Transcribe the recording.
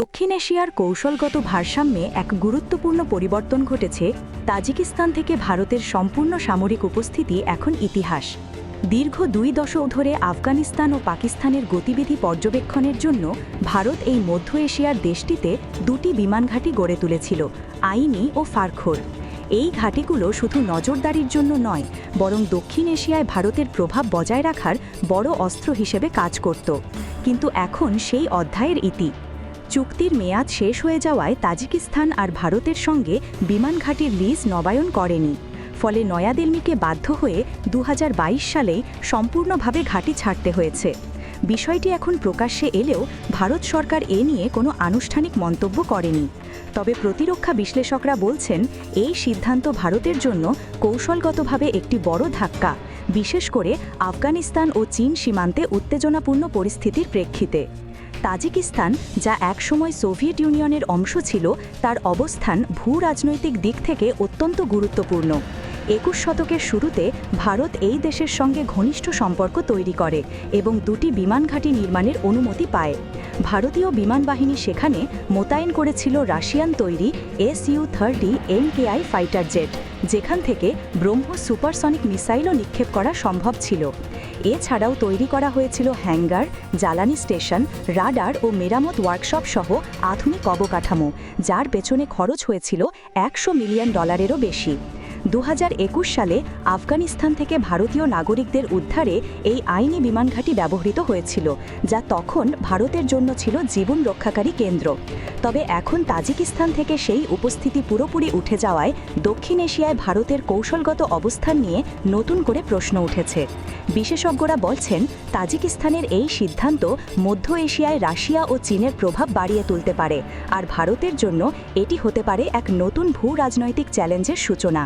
দক্ষিণ এশিয়ার কৌশলগত ভারসাম্যে এক গুরুত্বপূর্ণ পরিবর্তন ঘটেছে, তাজিকিস্তান থেকে ভারতের সম্পূর্ণ সামরিক উপস্থিতি এখন ইতিহাস। দীর্ঘ দুই দশক ধরে আফগানিস্তান ও পাকিস্তানের গতিবিধি পর্যবেক্ষণের জন্য ভারত এই মধ্য এশিয়ার দেশটিতে দুটি বিমানঘাঁটি গড়ে তুলেছিল, আইনি ও ফারখোর। এই ঘাঁটিগুলো শুধু নজরদারির জন্য নয়, বরং দক্ষিণ এশিয়ায় ভারতের প্রভাব বজায় রাখার বড় অস্ত্র হিসেবে কাজ করত। কিন্তু এখন সেই অধ্যায়ের ইতি। চুক্তির মেয়াদ শেষ হয়ে যাওয়ায় তাজিকিস্তান আর ভারতের সঙ্গে বিমান ঘাঁটির লিজ নবায়ন করেনি। ফলে নয়াদিল্লিকে বাধ্য হয়ে দু হাজার বাইশ সালেই সম্পূর্ণভাবে ঘাঁটি ছাড়তে হয়েছে। বিষয়টি এখন প্রকাশ্যে এলেও ভারত সরকার এ নিয়ে কোনো আনুষ্ঠানিক মন্তব্য করেনি। তবে প্রতিরক্ষা বিশ্লেষকরা বলছেন, এই সিদ্ধান্ত ভারতের জন্য কৌশলগতভাবে একটি বড় ধাক্কা, বিশেষ করে আফগানিস্তান ও চীন সীমান্তে উত্তেজনাপূর্ণ পরিস্থিতির প্রেক্ষিতে। তাজিকিস্তান, যা একসময় সোভিয়েত ইউনিয়নের অংশ ছিল, তার অবস্থান ভূ রাজনৈতিক দিক থেকে অত্যন্ত গুরুত্বপূর্ণ। একুশ শতকের শুরুতে ভারত এই দেশের সঙ্গে ঘনিষ্ঠ সম্পর্ক তৈরি করে এবং দুটি বিমান ঘাঁটি নির্মাণের অনুমতি পায়। ভারতীয় বিমান বাহিনী সেখানে মোতায়েন করেছিল রাশিয়ান তৈরি S U thirty MKI fighter jet, যেখান থেকে ব্রহ্মোস সুপারসনিক মিসাইলও নিক্ষেপ করা সম্ভব ছিল। এছাড়াও তৈরি করা হয়েছিল হ্যাঙ্গার, জ্বালানি স্টেশন, রাডার ও মেরামত ওয়ার্কশপ সহ আধুনিক অবকাঠামো, যার পেছনে খরচ হয়েছিল একশো মিলিয়ন ডলারেরও বেশি। দু হাজার একুশ সালে আফগানিস্তান থেকে ভারতীয় নাগরিকদের উদ্ধারে এই আইনি বিমানঘাঁটি ব্যবহৃত হয়েছিল, যা তখন ভারতের জন্য ছিল জীবন রক্ষাকারী কেন্দ্র। তবে এখন তাজিকিস্তান থেকে সেই উপস্থিতি পুরোপুরি উঠে যাওয়ায় দক্ষিণ এশিয়ায় ভারতের কৌশলগত অবস্থান নিয়ে নতুন করে প্রশ্ন উঠেছে। বিশেষজ্ঞরা বলছেন, তাজিকিস্তানের এই সিদ্ধান্ত মধ্য এশিয়ায় রাশিয়া ও চীনের প্রভাব বাড়িয়ে তুলতে পারে, আর ভারতের জন্য এটি হতে পারে এক নতুন ভূ রাজনৈতিক চ্যালেঞ্জের সূচনা।